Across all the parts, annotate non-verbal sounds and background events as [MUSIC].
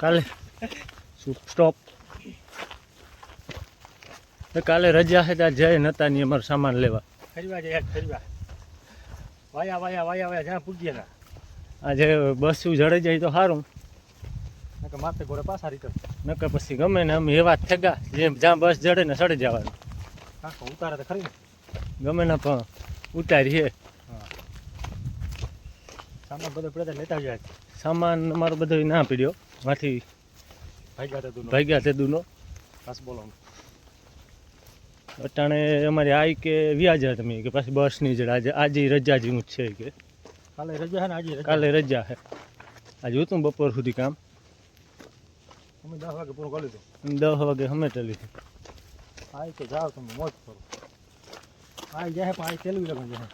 કાલે સ્ટોપ કાલે રજા હતા જય નતા ની અમારો સામાન લેવા. જાય ફરવા. વાયા વાયા વાયા વાયા જ્યાં પૂગ્યા હતા આજે બસ જડે જાય તો સારું નકર માથે ઘોડે પાછા રીટર્ન નકર પછી ગમે ને અમે એવા થેગા જેમ જ્યાં બસ જડે ને સડી જવાનું. કાંકો ઉતારે તો ખરી ગમે ને પણ ઉતારી હે સામાન બધો પડે તો લેતા જાય સામાન અમારો બધો ના પીડ્યો માંથી ભાગ્યા તો તું ભાગ્યા તે દૂનો. બસ બોલો. અટાણે અમારી આઈ કે વ્યાજા તમે કે પાછી બસની જડે. આજે આજે રજા જેવું જ છે કે. કાલે રજા છે ને આજે રજા. કાલે રજા છે આજે હતું બપોર સુધી કામ? અમે દસ વાગે પૂરું કરી લીધું. અને દસ વાગે સમેટેલી છે આઈ તો જાઓ તમે મોજ કરો. આઈ જાય પણ આઈ તેલવી લગન જાય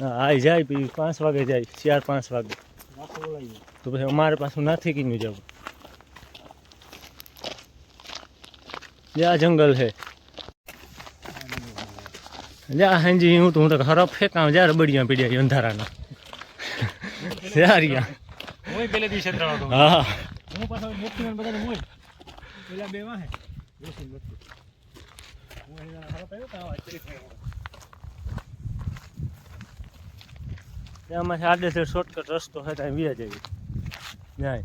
હા આઈ જાય પછી પાંચ વાગે જાય ચાર પાંચ વાગે. નાખો બોલાવી તો પછી અમારે પાછું નથી કીનું જવું. જ્યાં જંગલ છે. જ્યાં હાંજી હું તો હું તો ખરાબ ફેંકાવ જ્યાં રબડિયા પીડ્યા અંધારાના. યારિયા હું પેલે દિવસે ત્રણ હતો. હા. હું પાછો મુક્તિ ને બધાને મોજ પેલા બે વાહે. બેસીને મુક્તિ હું અહીંયા ખરાબ આવ્યો તો ત્યાંમાંથી આડેસર શોર્ટકટ રસ્તો છે, ત્યાં વ્યા જઈએ. જાય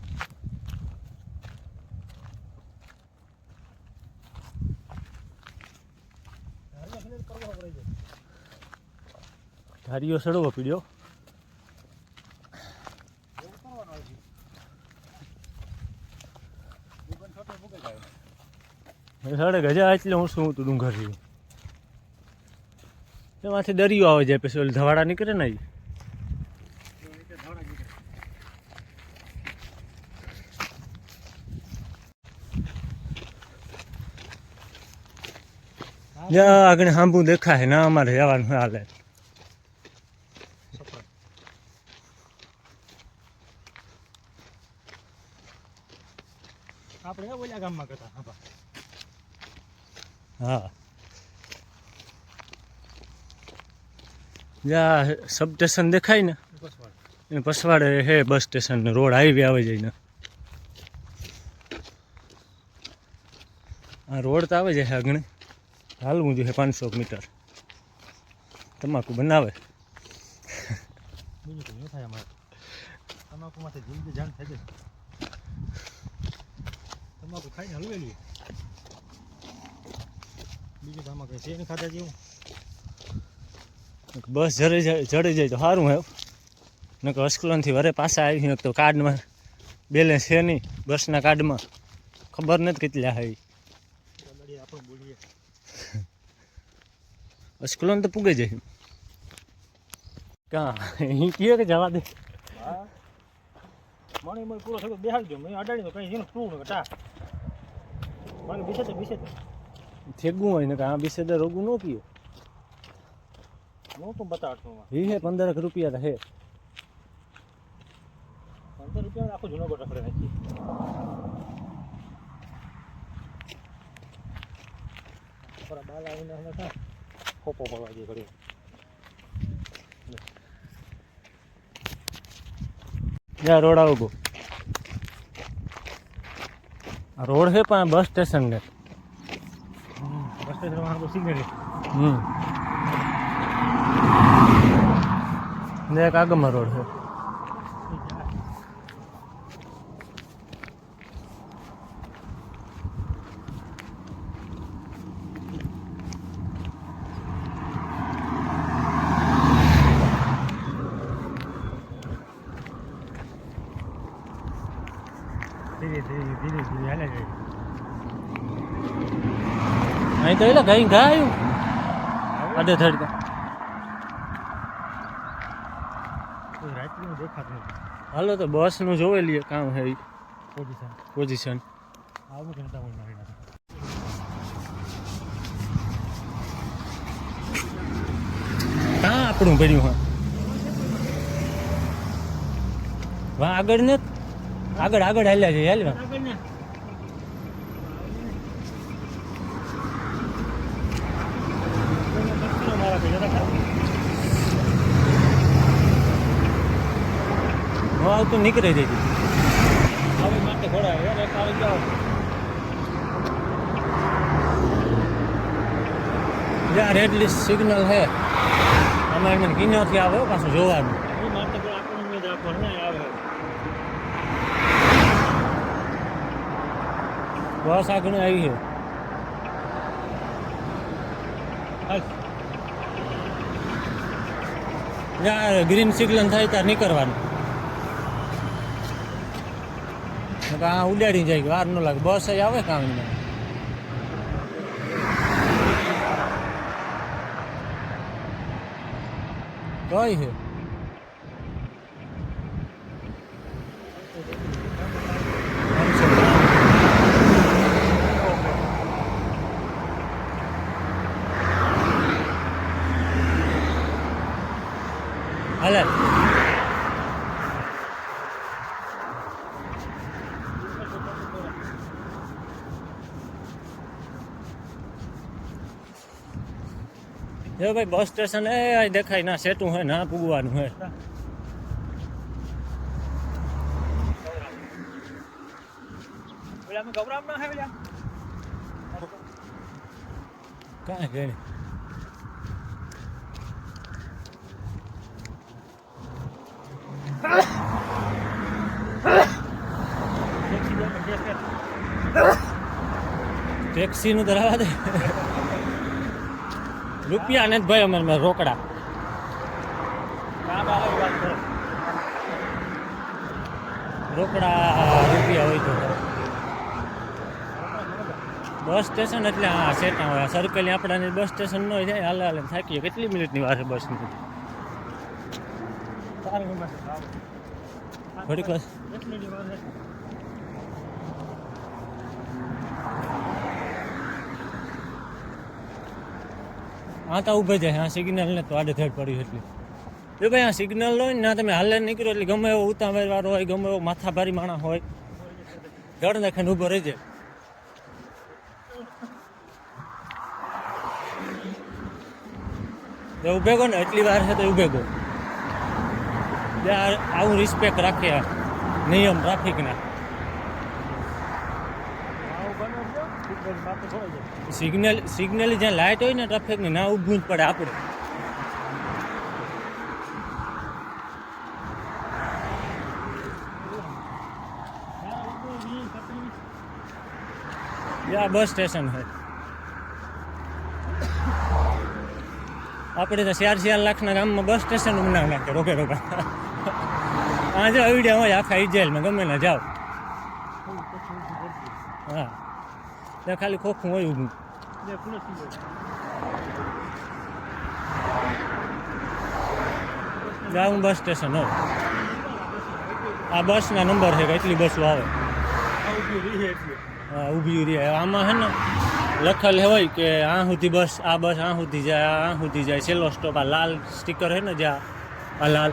ધારીઓ સડવો પીડ્યો. સાડે હોય ગજા એટલે હું શું તું ડુંગર એમાંથી દરિયો આવે જાય, પછી ધવાડા નીકળે ને ઈ. એવું નીચે ધોળા નીકળે. જ્યાં આગળ સાંભુ દેખાય. ના અમારે જવાનું હાલે. આપણે ઓલા ગામમાં કરતા હા જ્યાં સબ સ્ટેશન દેખાય ને. એને પસવાડે હે બસ સ્ટેશન ને રોડ હાઈવે આવે જાય ને આ રોડ તો આવે છે આગળ. હાલવું જોઈએ પાંચસો મીટર. તમાકુ બનાવે. તમાકુમાંથી જિંદગી જાણ થઈ જાય. તમાકુ ખાઈને હલવેલી બીજું તો છે નહીં ખાધા જેવું. બસ જડી જાય જડે જાય તો સારું હે નકર અસ્કલોનથી વરે પાછા આવી તો કાર્ડમાં બેલેન્સ છે નહીં બસના કાર્ડમાં. ખબર નથી કેટલા હે અસ્કલોન તો પૂગે જાય કાં અહીં કીએ કે જવા દે હા મણી મણી પૂરો થયો બેહાડજો મેં અડાડી તો કંઈ જેનું ટૂ ને ટા મને બીસે તો બીસે તો થેગું હોય ને કે આ વિશે તો રોગું ન કીએ હું તું બતાડતો માં વી હે પંદરક રૂપિયા તો હે પંદર રૂપિયા આખો જૂનો ગોટ રખડે નાખી થોડા બાલ આવીને અમે કાં ખોપો પડવા દે ઘડી જ્યાં રોડ આવો આ રોડ છે પણ બસ સ્ટેશન ને બસ સ્ટેશનમાં આપણે સિગ્નલ હમ ને એક આગળમાં રોડ છે અહીં તો એટલે ગઈ ગાયું. અડે થડતા કોઈ રાત્રિનું હાલો તો બસનું જોવે લઈએ કામ હે પોઝિશન પોઝિશન આવું કે નતા મારી નાખે આપણું ભર્યું હા વા આગળ ને આગળ આગળ હાલ્યા છે હાલવા આગળ ને મારા ભેગા હતા ખરા? હું આવતું નીકળી જઈતી આવી માટે ઘોડા યાર એક આવી જાઓ જ્યાં રેડ લિસ્ટ સિગ્નલ છે. અમારે મને કિન્યોથી આવે હો, પાછું જોવાનું. એ માટે તો આપણને ઉમેદ રાખવાનું ને આવે બસ આગળ આવી છે. જ્યાં ગ્રીન સિગ્નલ થાય ત્યાં નીકળવાનું. આ ઉડાડી જાય વાર ન લાગે. બસ જ આવે કામ કઈ છે હાલે જો ભાઈ બસ સ્ટેશન એ આ દેખાય ના સેટું હોય ના પૂગવાનું હોય. ઓલા અમે ગૌરામ ના હે ઓલા? કાંઈ ગઈ ટેક્સી દે કે કે ટેક્સીનું તો રહેવા દે. રૂપિયા ને ભાઈ અમારે મારે રોકડા. રોકડા રૂપિયા હોય તો. બસ સ્ટેશન એટલે હા સેટા હોય. સર્કલ આપણાને બસ સ્ટેશન ન જાય હાલે હાલે થાકીએ કેટલી મિનિટની વાર છે બસની થોડીક વાર. એક મિનિટ વાર છે આ તો ઊભે જાય, આ સિગ્નલ ને તો આડે થેડ પડી એટલી. જો ભાઈ, આ સિગ્નલ હોય ને, ના તમે હાલે નીકળો એટલે ગમે એવો ઉતાવળ વાળો હોય, ગમે એવો માથાભારી માણસ હોય જડ નાખીને ઊભો રહી જાય. જો ઊભે ગો ને, એટલી વાર છે તો ઊભે ગો. જે આ- આવું રિસ્પેક્ટ રાખે આ નિયમ ટ્રાફિકના આવું બનો છો સિગ્નલ સિગ્નલ જ્યાં લાઇટ હોય ને ટ્રાફિકની ના ઊભું જ પડે આપણે આ બસ સ્ટેશન છે આપણે તો ચાર ચાર લાખના ગામમાં બસ સ્ટેશન બનાવી નાખે રોકે રોકા આજે અવડ્યા હોય આખા ઇઝરાયલમાં ગમે ને જાઓ હા ત્યાં ખાલી ખોખું હોય ઊભું જે પોલીસ સિગ્નલ જાવું બસ સ્ટેશન હોય આ બસના નંબર છે કે એટલી બસો આવે. આવું બી રહી એટલે હા, ઊભી રહી. આમાં છે ને લખેલ હોય કે આ સુધી બસ, આ બસ આ સુધી જાય, આ સુધી જાય. છેલ્લો સ્ટોપ આ લાલ સ્ટીકર છે ને જ્યાં આ લાલ,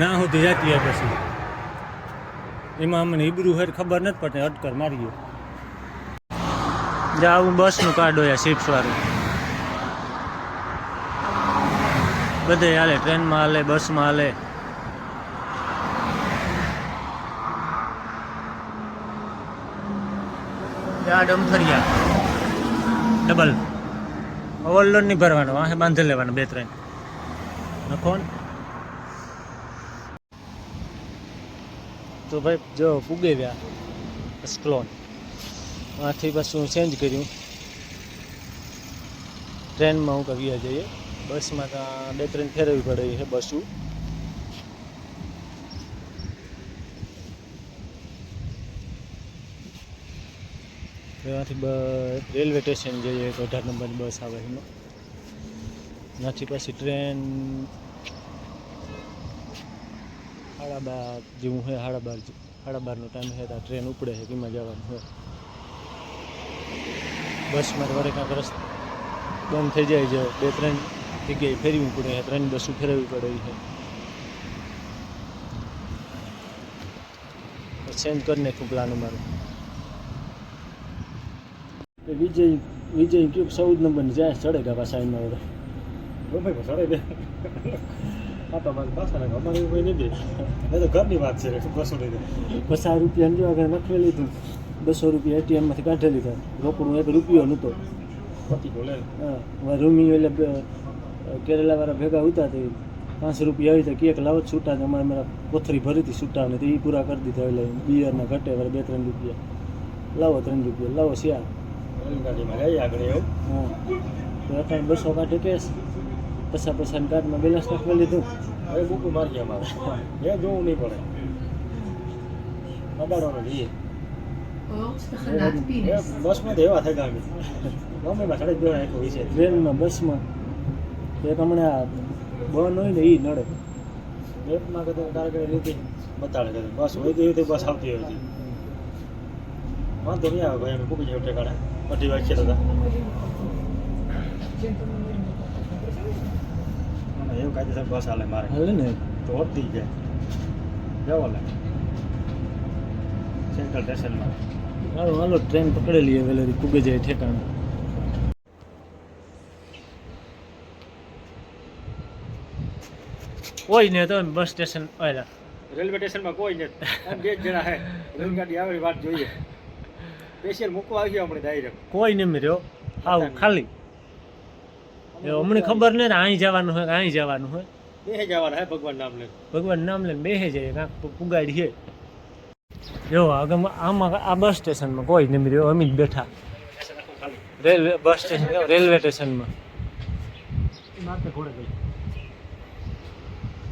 ના સુધી જતી હોય પછી. એમાં અમને ઈબરું હોય ખબર નથી પડતી, અટકર મારીએ જ્યાં આવું બસનું કાર્ડ હોય શિપ્સ વાળું. બધે હાલે, ટ્રેનમાં હાલે, બસમાં હાલે. આ ડમફરિયા ડબલ. ઓવરલોડ નહીં ભરવાનો વાંહે બાંધી લેવાનો, બે, ત્રણ. નખો તો ભાઈ, જો પૂગે ગયા સ્ક્લોન આથી બસનું ચેન્જ કર્યું. ટ્રેનમાં હું કવિયા જઈએ બસમાં તો બે ત્રણ ફેરવવી પડે છે બસું. ત્યાંથી રેલવે સ્ટેશન જઈએ તો અઢાર નંબરની બસ આવે એમાં. નથી પછી ટ્રેન સાડા બાર જેવું હોય સાડા બાર ટાઈમ છે ત્યાં ટ્રેન ઉપડે છે, એમાં જવાનું હોય બસમાં વરે કાંક રસ્તો બંધ થઈ જાય છે. બે ત્રણ જગ્યાએ ફેરવી પડે છે. ત્રણ બસો ફેરવવી પડે છે. ચેન્જ કરી નાખ્યું પ્લાન અમારું. તો વિજય વિજય ક્યુબ ચૌદ નંબરની જાય ચડે ગયા પાછા એમાં હવે ગમે પણ સડે દે હા તો મારી પાસે રાખો અમારે એવું કંઈ તો ઘરની વાત છે બસો લઈ દે પચાસ રૂપિયા જો આગળ નખવી લીધું. બસો રૂપિયા એટીએમમાંથી કાઢી લીધા. રોકડું એક રૂપિયો નહોતો. હા રૂમી એટલે કેરેલાવાળા ભેગા હતા તે પાંચ રૂપિયા આવી હતા કેક લાવો છૂટા ને અમારે મારા કોથરી ભરી હતી છૂટા ને તે એ પૂરા કરી દીધા એટલે બિયરના ઘટે વળી બે ત્રણ રૂપિયા. લાવો ત્રણ રૂપિયા લાવો એવું? હા તો અત્યારે બસો કાઢે કેસ પછા પચાસ કાર્ડમાં બેલેન્સ નાખવા લીધું. હવે બુકું મારી મારે એ જોવું નહીં પડે. અડાડવાનું જઈએ બસમાં તો એવા થતા ગમે સાડા ત્રણ એક હોય છે. ટ્રેનમાં બસમાં એક હમણાં બન હોય ને એ નડે. બેટમાં કદાચ તારે કઈ રીતે બતાડે કદાચ બસ હોય તો એવી બસ આવતી હોય છે. વાંધો નહીં આવે ભાઈ અમે મૂકી જઈએ ઠેકાણે અઢી વાગ્યે તો હતા એવું કાયદેસર બસ હાલે મારે. હાલે ને. તો હોતી જાય. જવા લે સેન્ટ્રલ સ્ટેશનમાં હાલો હાલો ટ્રેન પકડેલી હવે વેલેરી કુગે જાય ઠેકાણે. કોઈ નહીં તો બસ સ્ટેશન પહેલા રેલવે સ્ટેશનમાં કોઈ નથી બે જ જણા હે. રેલગાડી આવે વાત જોઈએ. સ્પેશિયલ મૂકવા આવ્યો આપણે ડાયરેક્ટ કોઈ નહીં રહ્યો. આવ ખાલી. એ અમને ખબર નહીં અહીં જવાનું હોય અહીં જવાનું હોય. બે જવાના હે ભગવાન નામ લે ભગવાન નામ લે બે જાય કાંક પુગાડી છે જો આગળ આમાં આ બસ સ્ટેશનમાં કોઈ નહીં રહ્યો અમિત બેઠા. રેલવે બસ સ્ટેશન રેલવે સ્ટેશનમાં.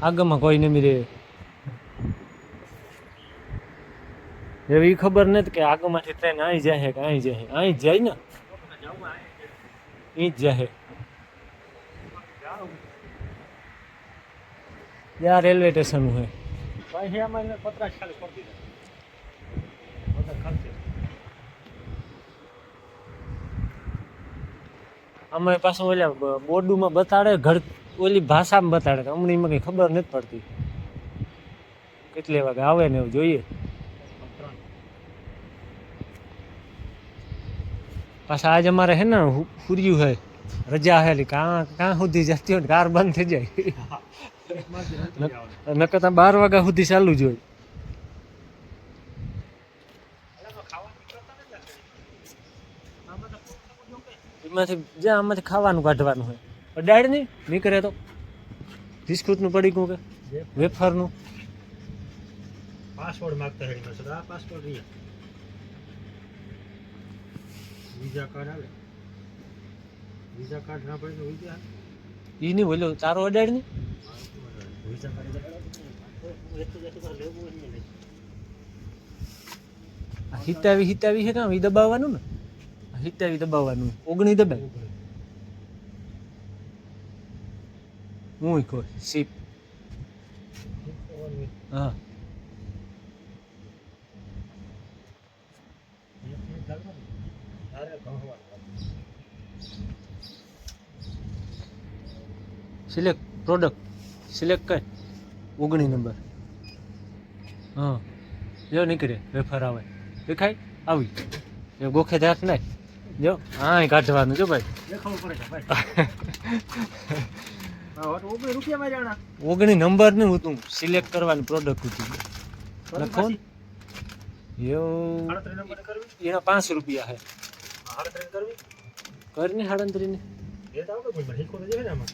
આગળમાં કોઈ નહીં રહે એવી ખબર નથી કે આગળમાંથી ટ્રેન અહીં જાય કે અહીં જાય અહીં જાય ને. અહીં જ જાય યા રેલવે સ્ટેશન હોય. પછી અમારે પતરા ખાલી કરી દીધા પતરા ખાલી અમે પાછું ઓલા બોર્ડુમાં બતાડે ઘર ઓલી ભાષામાં બતાડે. તો અમને એમાં કંઈ ખબર નથી પડતી. કેટલી વાગે આવે ને એવું જોઈએ. પાછા આજ અમારે હે ને ફુર્યું હે રજા હે કાં કાં સુધી જતી હોય કાર બંધ થઈ જાય. [LAUGHS] નકર બાર વાગ્યા સુધી ચાલુ જ હોય. એમાંથી જ્યાં આમાંથી ખાવાનું કાઢવાનું હોય. અડાડ નહીં નીકળે તો બિસ્કુટનું પડીકું કે વેફરનું? પાસવર્ડ માંગતા હેડી પાસે આ પાસવર્ડ રહ્યા વિઝા કાર્ડ આવે. વિઝા કાર્ડ ના પડે તો વિઝા એ નહીં બોલ્યો તારો અડાડ નહીં વિઝા કાર્ડ એટલું જતું તારે લેવું હોય ને નહીં. આ હિતાવી હિતાવી છે કામ એ દબાવવાનું ને? હિતાવી દબાવવાનું. ઓગણી દબાય. હું કહો સીપ હા. સિલેક્ટ પ્રોડક્ટ સિલેક્ટ કર ઓગણી નંબર હા. જો નીકળે, વેફર આવે. દેખાય? આવી. એ ગોખે દાંત નાખ. જો હા કાઢવાનું જો ભાઈ. પડે છે ભાઈ? [LAUGHS] હા તો ઓગણી નંબર હતું સિલેક્ટ કરવાની પ્રોડક્ટ હતી લખો ને. એના પાંચ રૂપિયા છે કરીને જોઈએ ને.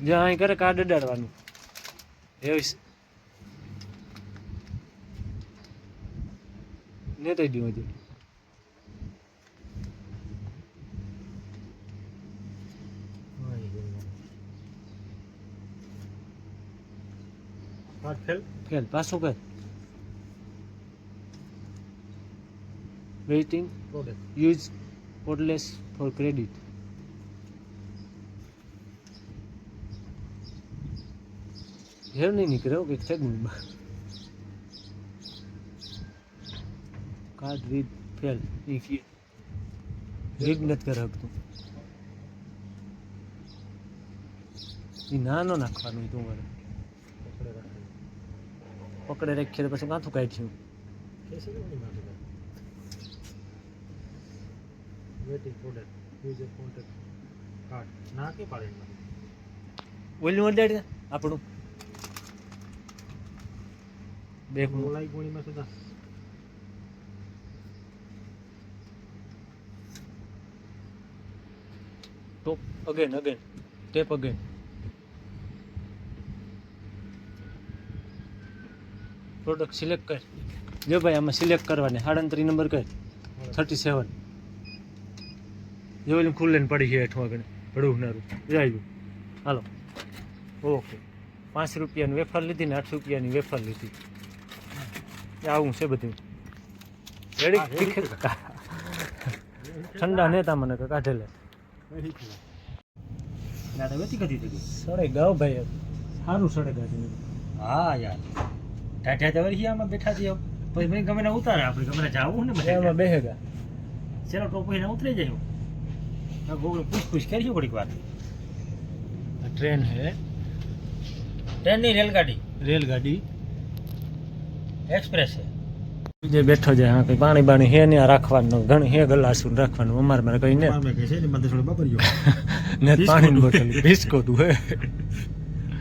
જ્યાં અહીં કરે કાર્ડ અડાડવાનું. એવી ને તો દીધું હજી કાર્ડ ફેલ ફેલ પાછું કર waiting product use codeless for credit hair નહીં નીકળે હો કંઈક છે ગુણમાં કાર્ડ રીડ ફેલ એ કી રીડ નથી કરી શકતું એ નાનો નાખવાનું તું મારે પકડે રાખે પકડે રાખીએ તો પછી માથું કાઢ્યું કેસી નહીં મારે waiting product user contact card ના કે પાડે એમાં ઓલું અડાડી આપણું બેક મોલાઈ ગોળીમાં સુધા top again again tap again product select કર. જો ભાઈ આમાં સિલેક્ટ કરવાની. સાડત્રીસ નંબર કર. થર્ટી સેવન જો એમ ખુલ્લે ને પડી છે હેઠું આગળ. ભડું નારું જાય હાલો. ઓકે પાંચ રૂપિયાની વેફર લીધી ને આઠ રૂપિયાની વેફર લીધી. આવું છે બધું. રેડી ઠંડા નેતા મને કાઢે થઈ સડે ગાવ ભાઈ સારું સડે ગાડી હા યાર. તો વળી આમાં બેઠા છીએ પછી ભાઈ ગમે ઉતારે આપણે ગમે જવું ને એમાં બધે બેહેગા ચલો ટોપ એને ઉતરી જાય. ગોગલ પૂછ પૂછ કરીએ થોડીક વાર ટ્રેન હે. ટ્રેનની રેલગાડી. રેલગાડી. એક્સપ્રેસ છે જે બેઠો છે હા કઈ પાણી બાણી હે ને આ રાખવાનું ઘણી હે ગલાસું રાખવાનું અમારે મારે કઈ ને. કહે છે ને [LAUGHS] ને. પાણીની બોટલ બિસ્કોટ હે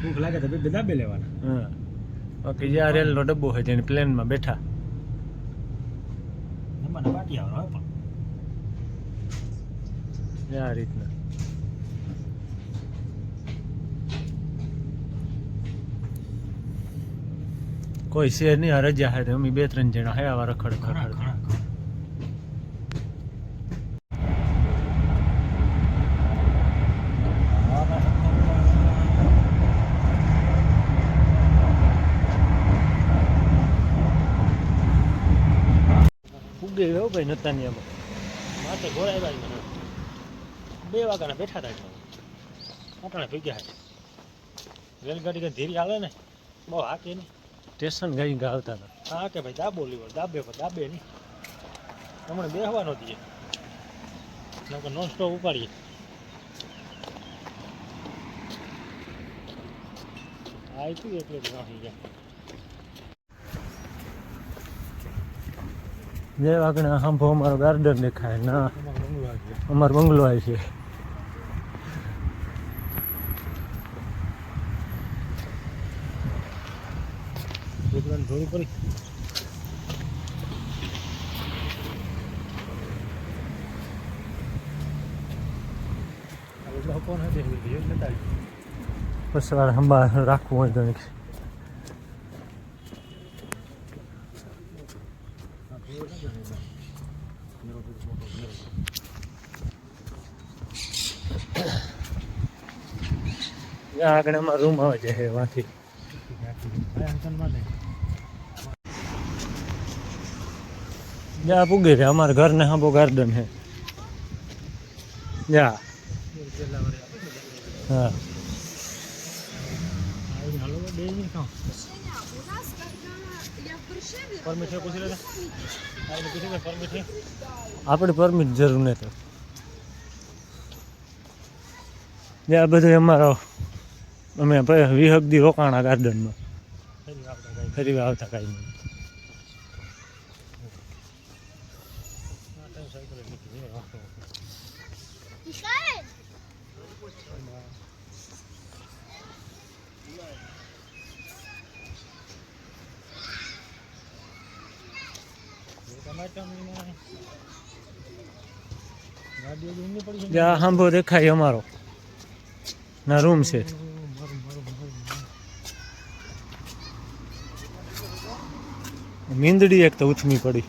ભૂખ લાગે તો બે દાબે લેવાના. હા. બાકી જે આ રેલનો ડબ્બો હોય તેની પ્લેનમાં બેઠા. આ રીતના. કોઈ શેર નહીં રજા હે અમે બે ત્રણ જણા હે આવા રખડ. ઘણા. ફૂગે નતા ની એમાં. માથે ઘોડા મને. બે વાગ્યાના બેઠા હતા આપણે ભેગ્યા હતા રેલગાડી કઈ ધીરી હાલે ને. બહુ હાકે નહીં. સ્ટેશન ગઈ આવતા હતા. હા કે ભાઈ દાબો લીવર દાબે પર દાબે નહીં. હમણાં બેહવા નહોતી નકર નોન સ્ટોપ ઉપાડીએ આવ્યું એટલે જ નાખી ગયા જે વાગણે સાંભો અમારો ગાર્ડન દેખાય. ના અમારો બંગલો આવે છે. પછી વાર સંભાળ રાખવું હોય તો ત્યાં આગળ રૂમ આવે છે એમાંથી. જ્યાં પૂગે છે, અમારા ઘરને હાંભો ગાર્ડન છે. જા. હા. આપણે પરમિટ જરૂર નહીં તો. જે, આ બધું અમારો અમે વિહગદી રોકાણા ગાર્ડનમાં. ફરી આવતા કાંઈ નહીં. જ્યાં હાંભો દેખાય અમારો. ના રૂમ છે. મીંદડી એક તો ઉથમી પડી.